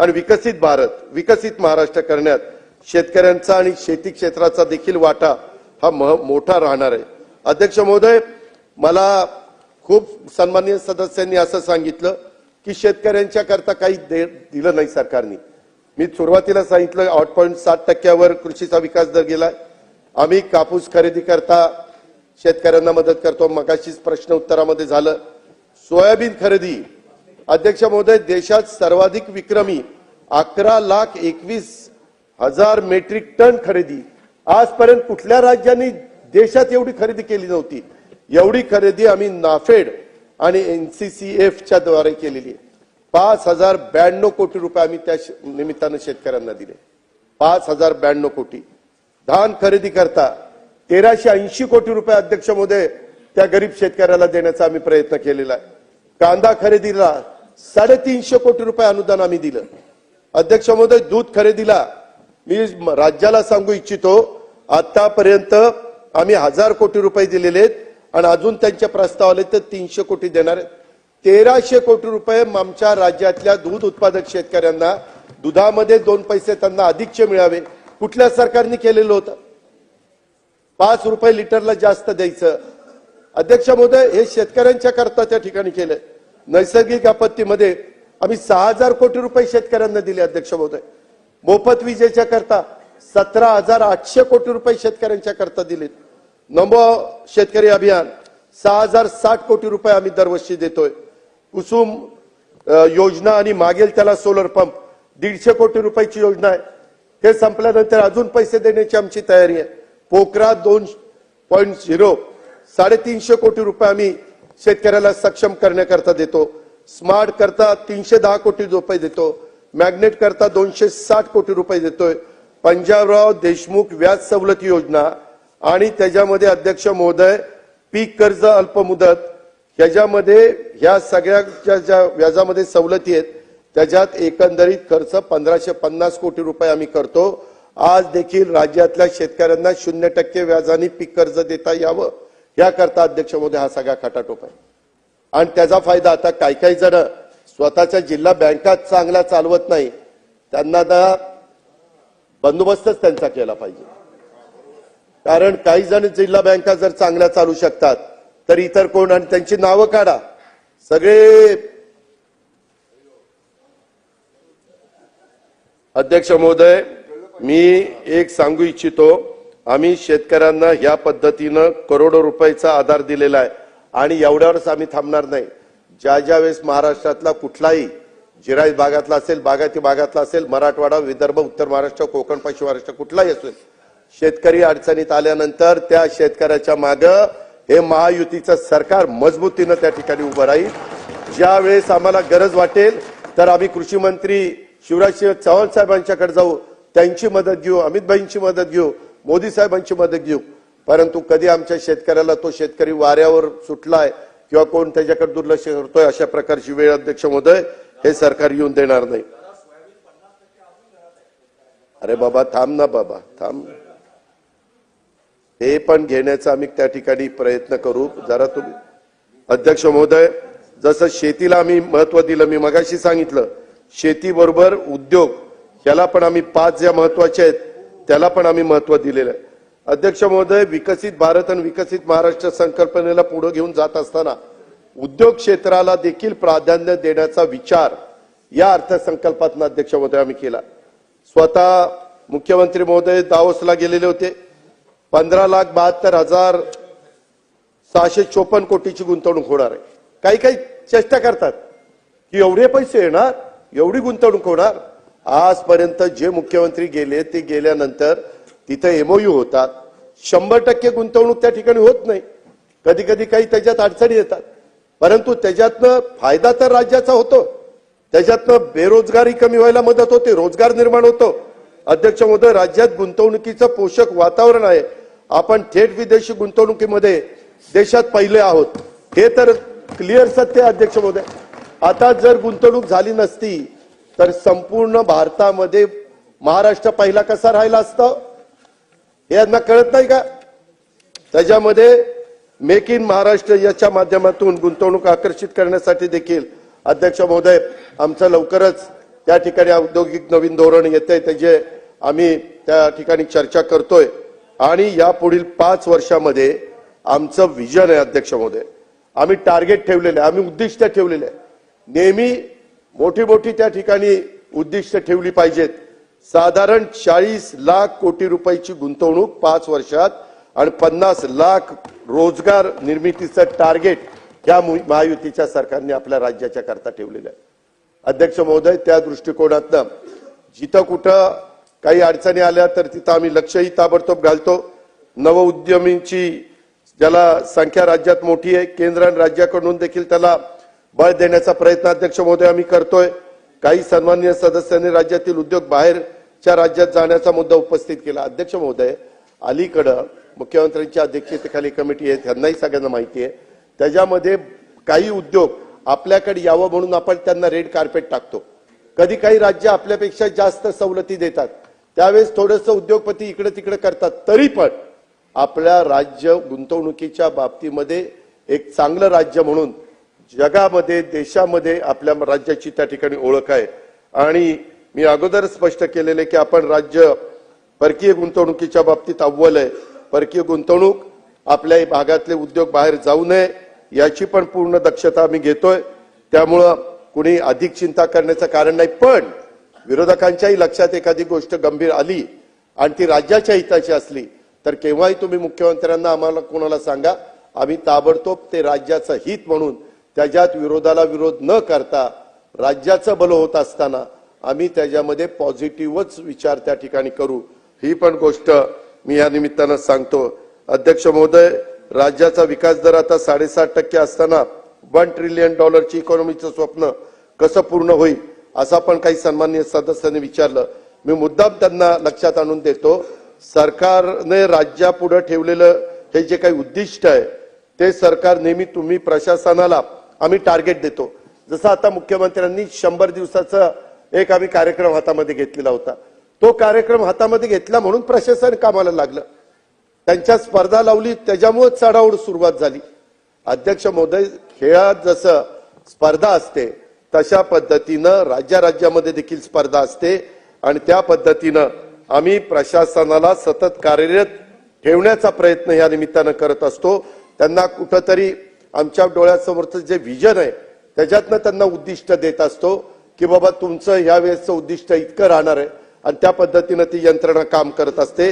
आणि विकसित भारत विकसित महाराष्ट्र करण्यात शेतकऱ्यांचा आणि शेती क्षेत्राचा देखील वाटा हा म- मोठा राहणार आहे. अध्यक्ष महोदय मला खूप सन्माननीय सदस्यांनी असं सांगितलं की शेतकऱ्यांच्या करता काही दे- दिलं नाही सरकारने. मी सुरुवातीला सांगितलं आठ पॉईंट सात टक्क्यावर कृषीचा विकास दर गेलाय. आम्ही कापूस खरेदी करता शेतकऱ्यांना मदत करतो. मगाशीच प्रश्न उत्तरामध्ये झालं. सोयाबीन खरेदी अध्यक्ष महोदय देशात सर्वाधिक विक्रमी अकरा लाख एकवीस हजार मेट्रिक टन खरेदी. आजपर्यंत कुठल्या राज्यांनी देशात एवढी खरेदी केली नव्हती? एवढी खरेदी आम्ही नाफेड आणि एनसीसीएफच्या द्वारे केलेली आहे. पाच हजार ब्याण्णव कोटी रुपये आम्ही त्या निमित्तानं शेतकऱ्यांना दिले. पाच हजार ब्याण्णव कोटी. धान खरेदी करता तेराशे ऐंशी कोटी रुपये अध्यक्ष महोदय त्या गरीब शेतकऱ्याला देण्याचा आम्ही प्रयत्न केलेला आहे. कांदा खरेदीला साडेतीनशे कोटी रुपये अनुदान आम्ही दिलं. अध्यक्ष महोदय दूध खरेदीला मी राज्याला सांगू इच्छितो आतापर्यंत आम्ही हजार कोटी रुपये दिलेले आहेत आणि अजून त्यांचे प्रस्ताव आले तर तीनशे कोटी देणार आहेत. तेराशे कोटी रुपये आमच्या राज्यातल्या दूध उत्पादक शेतकऱ्यांना दुधामध्ये दोन पैसे त्यांना अधिकचे मिळावे. कुठल्या सरकारने केलेलं होतं? पाच रुपये लिटरला जास्त द्यायचं. अध्यक्ष महोदय हे शेतकऱ्यांच्या करता त्या ठिकाणी केलंय. नैसर्गिक आपत्तीमध्ये आम्ही सहा हजार कोटी रुपये शेतकऱ्यांना दिले अध्यक्ष महोदय. मोफत विजेच्या करता सतरा हजार आठशे कोटी रुपये शेतकऱ्यांच्या करता दिलेत. नमो शेतकरी अभियान सहा हजार साठ कोटी रुपये आम्ही दरवर्षी देतोय. कुसुम योजना आणि मागेल त्याला सोलर पंप दीडशे कोटी रुपयाची योजना आहे. हे संपल्यानंतर अजून पैसे देण्याची आमची तयारी आहे. पोखरा दोन पॉईंट झिरो साडेतीनशे कोटी रुपये आम्ही शेतकऱ्याला सक्षम करण्याकरता देतो. स्मार्ट करता तीनशे दहा कोटी रुपये देतो. मॅग्नेट करता दोनशे साठ कोटी रुपये देतोय. पंजाबराव देशमुख व्याज सवलत योजना आणि त्याच्यामध्ये अध्यक्ष महोदय पीक कर्ज अल्पमुदत ह्याच्यामध्ये ह्या सगळ्याच्या ज्या व्याजामध्ये सवलती आहेत त्याच्यात एकंदरीत खर्च पंधराशे पन्नास कोटी रुपये आम्ही करतो. आज देखील राज्यातल्या शेतकऱ्यांना शून्य टक्के व्याजाने पीक कर्ज देता यावं. याकरता अध्यक्ष महोदय हा सगळा खटाटोप आहे. आणि त्याचा फायदा आता काही काही जण स्वतःच्या जिल्हा बँका चांगल्या चालवत नाही त्यांना आता बंदोबस्तच त्यांचा केला पाहिजे. कारण काही जण जिल्हा बँका जर चांगल्या चालू शकतात तर इतर कोण आणि त्यांची नावं काढा. सगळे अध्यक्ष महोदय मी एक सांगू इच्छितो. आम्ही शेतकऱ्यांना ह्या पद्धतीनं करोडो रुपयाचा आधार दिलेला आहे. आणि एवढ्यावरच आम्ही थांबणार नाही. ज्या ज्या वेळेस महाराष्ट्रातला कुठलाही जिराई भागातला असेल बागायती भागातला असेल मराठवाडा विदर्भ उत्तर महाराष्ट्र कोकण पश्चिम महाराष्ट्र कुठलाही असेल शेतकरी अडचणीत आल्यानंतर त्या शेतकऱ्याच्या माग हे महायुतीचं सरकार मजबूतीनं त्या ठिकाणी उभं राहील. ज्या वेळेस आम्हाला गरज वाटेल तर आम्ही कृषी मंत्री शिवराज सिंह चव्हाण साहेबांच्याकडे जाऊ. त्यांची मदत घेऊ अमित भाईंची मदत घेऊ. मोदी साहेबांची मदत घेऊ. परंतु कधी आमच्या शेतकऱ्याला तो शेतकरी वाऱ्यावर सुटलाय किंवा कोण त्याच्याकडे दुर्लक्ष करतोय अशा प्रकारची वेळ अध्यक्ष महोदय हे सरकार येऊन देणार नाही. अरे बाबा थांब ना बाबा थांब. हे पण घेण्याचा आम्ही त्या ठिकाणी प्रयत्न करू. जरा तुम्ही अध्यक्ष महोदय जसं शेतीला आम्ही महत्त्व दिलं मी मगाशी सांगितलं शेतीबरोबर उद्योग याला पण आम्ही पाच ज्या महत्त्वाच्या आहेत त्याला पण आम्ही महत्त्व दिलेलं आहे. अध्यक्ष महोदय विकसित भारत आणि विकसित महाराष्ट्र संकल्पनेला पुढे घेऊन जात असताना उद्योग क्षेत्राला देखील प्राधान्य देण्याचा विचार या अर्थसंकल्पातून अध्यक्ष महोदय आम्ही केला. स्वतः मुख्यमंत्री महोदय दावोसला गेलेले होते. पंधरा लाख बहात्तर हजार सहाशे चोपन्न कोटीची गुंतवणूक होणार आहे. काही काही चेष्टा करतात की एवढे पैसे येणार एवढी गुंतवणूक होणार? आजपर्यंत जे मुख्यमंत्री गेले ते गेल्यानंतर तिथे एमओयू होतात. शंभर टक्के गुंतवणूक त्या ठिकाणी होत नाही. कधी कधी काही त्याच्यात अडचणी येतात. परंतु त्याच्यातनं फायदा तर राज्याचा होतो. त्याच्यातनं बेरोजगारी कमी व्हायला मदत होते रोजगार निर्माण होतो. अध्यक्ष महोदय राज्यात गुंतवणुकीचं पोषक वातावरण आहे. आपण थेट विदेशी गुंतवणुकीमध्ये देशात पहिले आहोत. हे तर क्लिअर सत्य अध्यक्ष महोदय. आता जर गुंतवणूक झाली नसती तर संपूर्ण भारतामध्ये महाराष्ट्र पहिला कसा राहिला असतं? हे यांना कळत नाही का? त्याच्यामध्ये मेक इन महाराष्ट्र याच्या माध्यमातून गुंतवणूक आकर्षित करण्यासाठी देखील अध्यक्ष महोदय आमचं लवकरच त्या ठिकाणी औद्योगिक नवीन धोरण येते त्याचे आम्ही त्या ठिकाणी चर्चा करतोय. आणि या पुढील पाच वर्षामध्ये आमचं विजन आहे अध्यक्ष महोदय. आम्ही टार्गेट ठेवलेलं आहे आम्ही उद्दिष्ट ठेवलेलं आहे. नेहमी मोठी मोठी त्या ठिकाणी उद्दिष्ट ठेवली पाहिजेत. साधारण चाळीस लाख कोटी रुपयाची गुंतवणूक पाच वर्षात आणि पन्नास लाख रोजगार निर्मितीचं टार्गेट या मु- महायुतीच्या सरकारने आपल्या राज्याच्या करता ठेवलेलं आहे. अध्यक्ष महोदय त्या दृष्टिकोनातनं जिथं कुठं काही अडचणी आल्या तर तिथं आम्ही लक्षही ताबडतोब घालतो. नवउद्यमींची ज्याला संख्या राज्यात मोठी आहे केंद्र आणि राज्याकडून देखील त्याला बळ देण्याचा प्रयत्न अध्यक्ष महोदय आम्ही करतोय. काही सन्मान्य सदस्यांनी राज्यातील उद्योग बाहेरच्या राज्यात जाण्याचा मुद्दा उपस्थित केला. अध्यक्ष महोदय अलीकडं मुख्यमंत्र्यांच्या अध्यक्षतेखाली कमिटी आहे त्यांनाही सगळ्यांना माहिती आहे. त्याच्यामध्ये काही उद्योग आपल्याकडे यावं म्हणून आपण त्यांना रेड कार्पेट टाकतो. कधी काही राज्य आपल्यापेक्षा जास्त सवलती देतात. त्यावेळेस थोडस उद्योगपती इकडे तिकडे करतात. तरी पण आपल्या राज्य गुंतवणुकीच्या बाबतीमध्ये एक चांगलं राज्य म्हणून जगामध्ये देशामध्ये आपल्या राज्याची त्या ठिकाणी ओळख आहे. आणि मी अगोदर स्पष्ट केलेले की आपण राज्य परकीय गुंतवणुकीच्या बाबतीत अव्वल आहे. परकीय गुंतवणूक आपल्या भागातले उद्योग बाहेर जाऊ नये याची पण पूर्ण दक्षता आम्ही घेतोय. त्यामुळं कुणी अधिक चिंता करण्याचं कारण नाही पण विरोधकांच्याही लक्षात एखादी गोष्ट गंभीर आली आणि ती राज्याच्या हिताची असली तर केव्हाही तुम्ही मुख्यमंत्र्यांना आम्हाला कोणाला सांगा आम्ही ताबडतोब ते राज्याचं हित म्हणून त्याच्यात विरोधाला विरोध न करता राज्याचं भलं होत असताना आम्ही त्याच्यामध्ये पॉझिटिव्हच विचार त्या ठिकाणी करू. ही पण गोष्ट मी या निमित्तानं सांगतो. अध्यक्ष महोदय राज्याचा विकास दर आता साडेसात टक्के असताना वन ट्रिलियन डॉलरची इकॉनॉमीचं स्वप्न कसं पूर्ण होईल असा पण काही सन्मान्य सदस्यांनी विचारलं. मी मुद्दाम त्यांना लक्षात आणून देतो सरकारने राज्यापुढे ठेवलेलं हे जे काही उद्दिष्ट आहे ते सरकार नेहमी तुम्ही प्रशासनाला आम्ही टार्गेट देतो. जसं आता मुख्यमंत्र्यांनी शंभर दिवसाचा एक आम्ही कार्यक्रम हातामध्ये घेतलेला होता. तो कार्यक्रम हातामध्ये घेतला म्हणून प्रशासन कामाला लागलं. त्यांच्या स्पर्धा लावली त्याच्यामुळे चढाओढ सुरुवात झाली. अध्यक्ष महोदय खेळात जसं स्पर्धा असते तशा पद्धतीनं राज्या राज्यामध्ये देखील स्पर्धा असते आणि त्या पद्धतीनं आम्ही प्रशासनाला सतत कार्यरत ठेवण्याचा प्रयत्न या निमित्तानं करत असतो. त्यांना कुठंतरी आमच्या डोळ्यासमोरचं जे विजन आहे त्याच्यातनं त्यांना उद्दिष्ट देत असतो की बाबा तुमचं ह्या वेळेसचं उद्दिष्ट इतकं राहणार आहे आणि त्या पद्धतीनं ती यंत्रणा काम करत असते.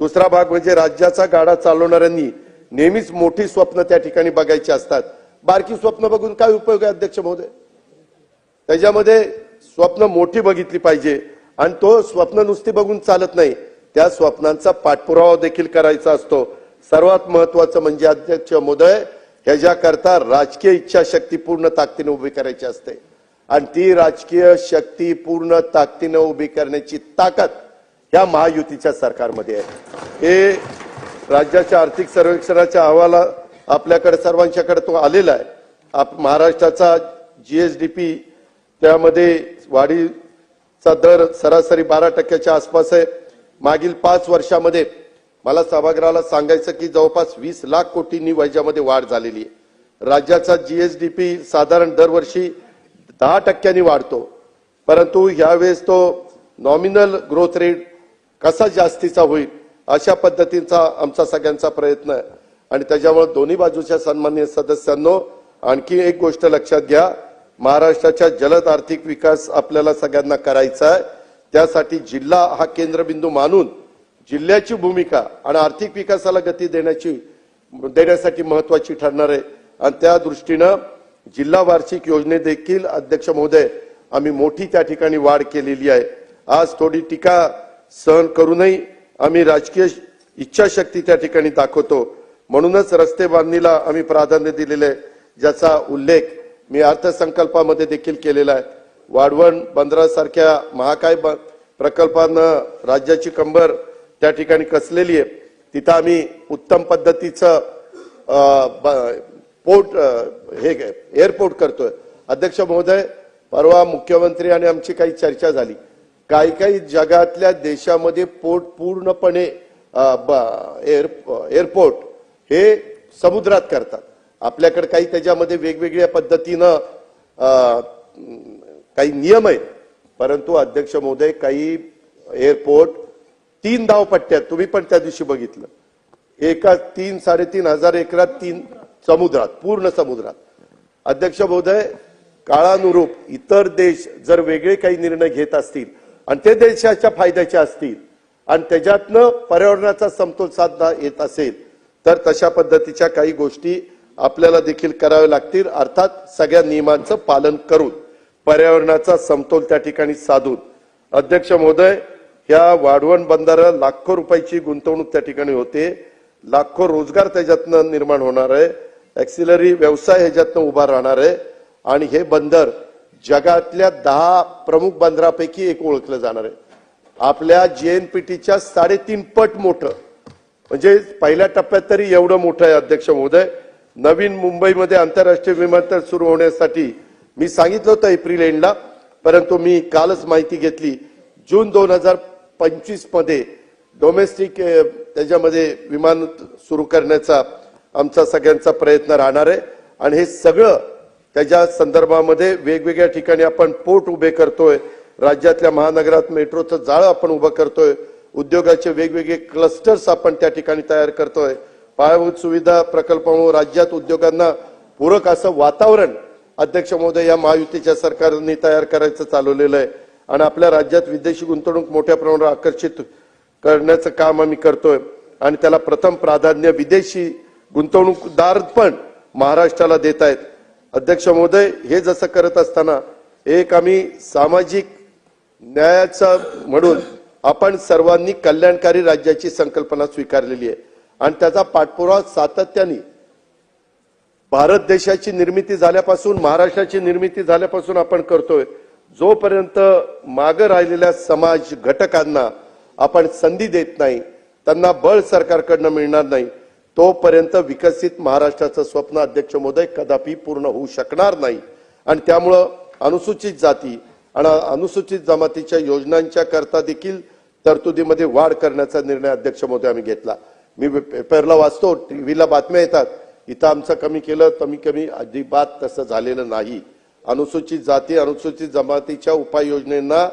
दुसरा भाग म्हणजे राज्याचा गाडा चालवणाऱ्यांनी नेहमीच मोठी स्वप्न त्या ठिकाणी बघायची असतात. बारकी स्वप्न बघून काय उपयोग आहे अध्यक्ष महोदय? त्याच्यामध्ये स्वप्न मोठी बघितली पाहिजे आणि तो स्वप्न नुसती बघून चालत नाही. त्या स्वप्नांचा पाठपुरावा देखील करायचा असतो. सर्वात महत्वाचं म्हणजे अध्यक्ष महोदय ह्याच्याकरता राजकीय इच्छाशक्ती पूर्ण ताकदीने उभी करायची असते. आणि ती राजकीय शक्ती पूर्ण ताकदीने उभी करण्याची ताकद या महायुतीच्या सरकारमध्ये आहे. हे राज्याच्या आर्थिक सर्वेक्षणाच्या अहवाला आपल्याकडे सर्वांच्याकडे तो आलेला आहे. आप महाराष्ट्राचा जीएसडीपी त्यामध्ये वाढीचा दर सरासरी बारा टक्क्याच्या आसपास आहे. मागील पाच वर्षामध्ये मला सभागृहाला सांगायचं की जवळपास वीस लाख कोटींनी वैजामध्ये वाढ झालेली आहे. राज्याचा जीएसडीपी साधारण दरवर्षी दहा टक्क्यांनी वाढतो. परंतु यावेळेस तो नॉमिनल ग्रोथ रेट कसा जास्तीचा होईल अशा पद्धतीचा आमचा सगळ्यांचा प्रयत्न आहे. आणि त्याच्यामुळे दोन्ही बाजूच्या सन्मान्य सदस्यांनो आणखी एक गोष्ट लक्षात घ्या. महाराष्ट्राच्या जलद आर्थिक विकास आपल्याला सगळ्यांना करायचा आहे. त्यासाठी जिल्हा हा केंद्रबिंदू मानून जिल्ह्याची भूमिका आणि आर्थिक विकासाला गती देण्याची देण्यासाठी महत्वाची ठरणार आहे. आणि त्या दृष्टीनं जिल्हा वार्षिक योजने देखील अध्यक्ष महोदय आम्ही मोठी त्या ठिकाणी वाढ केलेली आहे. आज थोडी टीका सहन करूनही आम्ही राजकीय इच्छाशक्ती त्या ठिकाणी दाखवतो. म्हणूनच रस्ते बांधणीला आम्ही प्राधान्य दिलेले आहे ज्याचा उल्लेख मी अर्थसंकल्पामध्ये देखील केलेला आहे. वाढवण बंदरासारख्या महाकाय ब- प्रकल्पानं राज्याची कंबर त्या ठिकाणी कसलेली आहे तिथं आम्ही उत्तम पद्धतीचं ब- पोर्ट हे एअरपोर्ट करतोय. अध्यक्ष महोदय परवा मुख्यमंत्री आणि आमची काही चर्चा झाली. काही काही जगातल्या देशामध्ये पोर्ट पूर्णपणे ब- एअर एअरपोर्ट हे समुद्रात करतात. आपल्याकडे काही त्याच्यामध्ये वेगवेगळ्या पद्धतीनं काही नियम आहेत. परंतु अध्यक्ष महोदय काही एअरपोर्ट तीन धावपट्ट्यात तुम्ही पण त्या दिवशी बघितलं. एका तीन साडेतीन हजार एकरात तीन समुद्रात पूर्ण समुद्रात. अध्यक्ष महोदय काळानुरूप इतर देश जर वेगळे काही निर्णय घेत असतील आणि ते देशाच्या फायद्याचे असतील आणि त्याच्यातनं पर्यावरणाचा समतोल साधता येत असेल तर तशा पद्धतीच्या काही गोष्टी आपल्याला देखील कराव्या लागतील. अर्थात सगळ्या नियमांचं पालन करून पर्यावरणाचा समतोल त्या ठिकाणी साधून. अध्यक्ष महोदय या वाढवण बंदर लाखो रुपयाची गुंतवणूक त्या ठिकाणी होते. लाखो रोजगार त्याच्यातनं निर्माण होणार आहे. ऍक्सिलरी व्यवसाय ह्याच्यातनं उभा राहणार आहे. आणि हे बंदर जगातल्या दहा प्रमुख बंदरापैकी एक ओळखलं जाणार आहे. आपल्या जेएनपीटीच्या साडेतीन पट मोठं. म्हणजे पहिल्या टप्प्यात तरी एवढं मोठं आहे अध्यक्ष महोदय. नवीन मुंबईमध्ये आंतरराष्ट्रीय विमानतळ सुरू होण्यासाठी मी सांगितलं होतं एप्रिल एंडला परंतु मी कालच माहिती घेतली. जून दोन हजार पंचवीसमध्ये डोमेस्टिक त्याच्यामध्ये विमान सुरू करण्याचा आमचा सगळ्यांचा प्रयत्न राहणार आहे. आणि हे सगळं त्याच्या संदर्भामध्ये वेगवेगळ्या ठिकाणी आपण पोर्ट उभे करतोय. राज्यातल्या महानगरात मेट्रोचं जाळं आपण उभं करतोय. उद्योगाचे वेगवेगळे क्लस्टर्स आपण त्या ठिकाणी तयार करतोय. पायाभूत सुविधा प्रकल्पामुळे राज्यात उद्योगांना पूरक असं वातावरण अध्यक्ष महोदय या महायुतीच्या सरकारने तयार करायचं चालवलेलं आहे. आणि आपल्या राज्यात विदेशी गुंतवणूक मोठ्या प्रमाणावर आकर्षित करण्याचं काम आम्ही करतोय. आणि त्याला प्रथम प्राधान्य विदेशी गुंतवणूकदार पण महाराष्ट्राला देत आहेत. अध्यक्ष महोदय हे जसं करत असताना एक आम्ही सामाजिक न्यायाचा म्हणून आपण सर्वांनी कल्याणकारी राज्याची संकल्पना स्वीकारलेली आहे. आणि त्याचा पाठपुरावा सातत्याने भारत देशाची निर्मिती झाल्यापासून महाराष्ट्राची निर्मिती झाल्यापासून आपण करतोय. जोपर्यंत मागं राहिलेल्या समाज घटकांना आपण संधी देत नाही त्यांना बळ सरकारकडनं मिळणार नाही तोपर्यंत विकसित महाराष्ट्राचं स्वप्न अध्यक्ष महोदय कदापि पूर्ण होऊ शकणार नाही. आणि त्यामुळं अनुसूचित जाती आणि अनुसूचित जमातीच्या योजनांच्या करता देखील तरतुदीमध्ये वाढ करण्याचा निर्णय अध्यक्ष महोदय आम्ही घेतला. मी पेपरला वाचतो टीव्हीला बातम्या येतात. इथं आमचं कमी केलं कमी कमी अजिबात तसं झालेलं नाही. अनुसूचित जाती अनुसूचित जमातीच्या उपाययोजनांना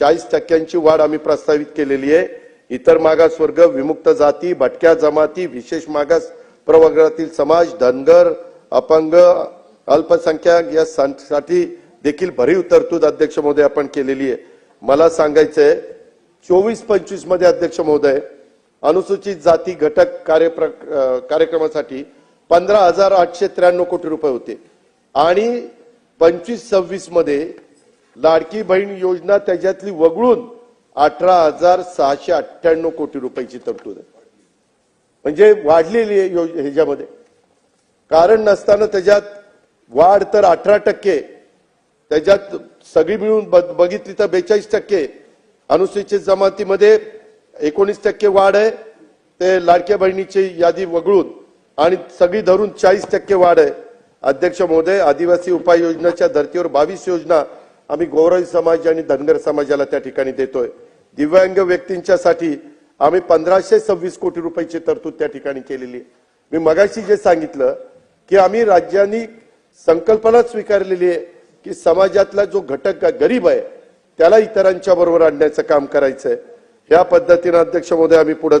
चाळीस टक्क्यांची वाढ आम्ही प्रस्तावित केलेली आहे. इतर मागासवर्ग विमुक्त जाती भटक्या जमाती विशेष मागास प्रवर्गातील समाज धनगर अपंग अल्पसंख्याक या साठी देखील भरीव तरतूद अध्यक्ष महोदय आपण केलेली आहे. मला सांगायचंय चोवीस पंचवीसमध्ये अध्यक्ष महोदय अनुसूचित जाती घटक कार्य कार्यक्रमासाठी पंधरा हजार आठशे त्र्याण्णव कोटी रुपये होते. आणि पंचवीस सव्वीसमध्ये लाडकी बहीण योजना त्याच्यातली वगळून अठरा हजार सहाशे अठ्ठ्याण्णव कोटी रुपयाची तरतूद आहे. म्हणजे वाढलेली आहे ह्याच्यामध्ये. कारण नसताना त्याच्यात वाढ तर अठरा टक्के त्याच्यात सगळी मिळून बघितली तर बेचाळीस टक्के अनुसूचित जमातीमध्ये एकोणीस टक्के वाढ आहे ते लाडक्या बहिणीची यादी वगळून आणि सगळी धरून चाळीस टक्के वाढ आहे. अध्यक्ष महोदय आदिवासी उपाययोजनाच्या धर्तीवर बावीस योजना आम्ही गौरवी समाज आणि धनगर समाजाला त्या ठिकाणी देतोय. दिव्यांग व्यक्तींच्यासाठी आम्ही पंधराशे सव्वीस कोटी रुपयाची तरतूद त्या ठिकाणी केलेली आहे. मी मगाशी जे सांगितलं की आम्ही राज्यांनी संकल्पना स्वीकारलेली आहे की समाजातला जो घटक गरीब आहे त्याला इतरांच्या बरोबर आणण्याचं काम करायचंय. ह्या पद्धतीनं अध्यक्ष महोदय आम्ही पुढे